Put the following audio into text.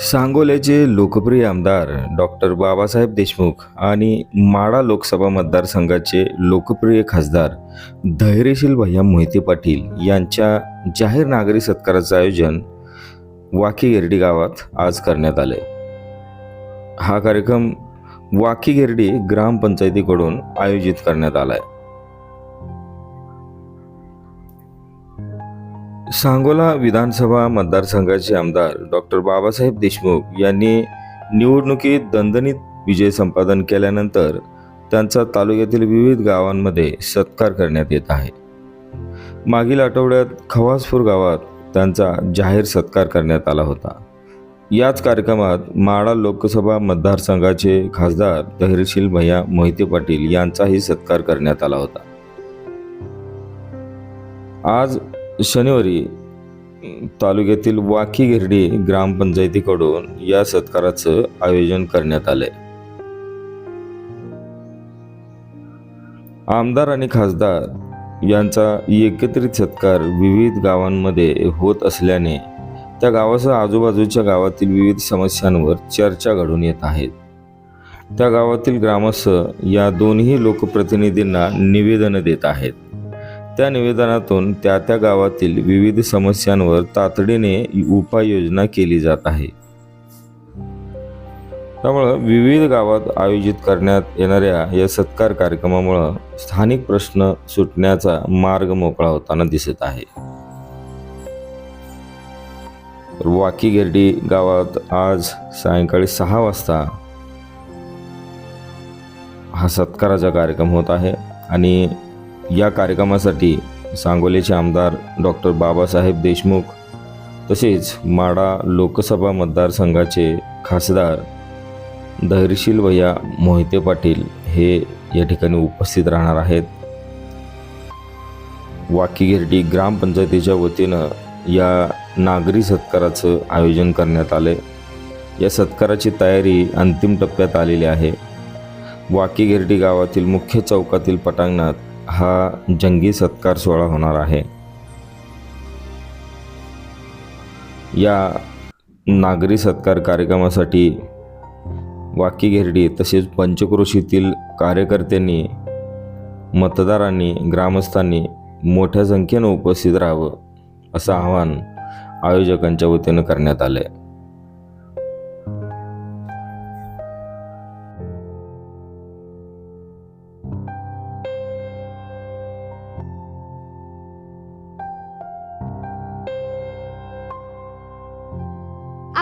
सांगोल्याचे लोकप्रिय आमदार डॉक्टर बाबासाहेब देशमुख आणि माडा लोकसभा मतदारसंघाचे लोकप्रिय खासदार धैर्यशील भैया मोहिते पाटील यांच्या जाहीर नागरी सत्काराचं आयोजन वाकी गिरडी गावात आज करण्यात आले हा कार्यक्रम वाकी गिरडी ग्रामपंचायतीकडून आयोजित करण्यात आला आहे सांगोला विधानसभा मतदारसंघाचे आमदार डॉक्टर बाबासाहेब देशमुख यांनी निवडणुकीत दणदणीत विजय संपादन केल्यानंतर त्यांचा तालुक्यातील विविध गावांमध्ये सत्कार करण्यात येत आहे. मागील आठवड्यात खवासपूर गावात त्यांचा जाहीर सत्कार करण्यात आला होता. याच कार्यक्रमात माडा लोकसभा मतदारसंघाचे खासदार धैर्यशील भैया मोहिते पाटील यांचाही सत्कार करण्यात आला होता. आज शनिवारी तालुक्यातील वाकी गिरडी ग्रामपंचायतीकडून या सत्काराचं आयोजन करण्यात आले आमदार आणि खासदार यांचा एकत्रित सत्कार विविध गावांमध्ये होत असल्याने त्या गावासह आजूबाजूच्या गावातील विविध समस्यांवर चर्चा घडून येत आहेत त्या गावातील ग्रामस्थ या दोन्ही लोकप्रतिनिधींना निवेदनं देत आहेत. त्या निवेदनातून त्या त्या गावातील विविध समस्यांवर तातडीने उपाययोजना केली जात आहे. त्यामुळं विविध गावात आयोजित करण्यात येणाऱ्या या सत्कार कार्यक्रमामुळं स्थानिक प्रश्न सुटण्याचा मार्ग मोकळा होताना दिसत आहे. तर वाकी गिरडी गावात आज सायंकाळी सहा वाजता हा सत्काराचा कार्यक्रम होत आहे आणि या कार्यक्रमासाठी सांगोलीचे आमदार डॉक्टर बाबासाहेब देशमुख तसेच माडा लोकसभा मतदारसंघाचे खासदार धैर्यशील भैया मोहिते पाटील हे या ठिकाणी उपस्थित राहणार आहेत. वाकीगिरडी ग्रामपंचायतीच्या वतीनं या नागरी सत्काराचं आयोजन करण्यात आले या सत्काराची तयारी अंतिम टप्प्यात आलेली आहे. वाकीगिरडी गावातील मुख्य चौकातील पटांगणात हा जंगी सत्कार सोहळा होणार आहे. या नागरी सत्कार कार्यक्रमासाठी वाकी घेरडी तसेच पंचक्रोशीतील कार्यकर्त्यांनी मतदारांनी ग्रामस्थांनी मोठ्या संख्येनं उपस्थित राहावं असं आवाहन आयोजकांच्या वतीनं करण्यात आलं आहे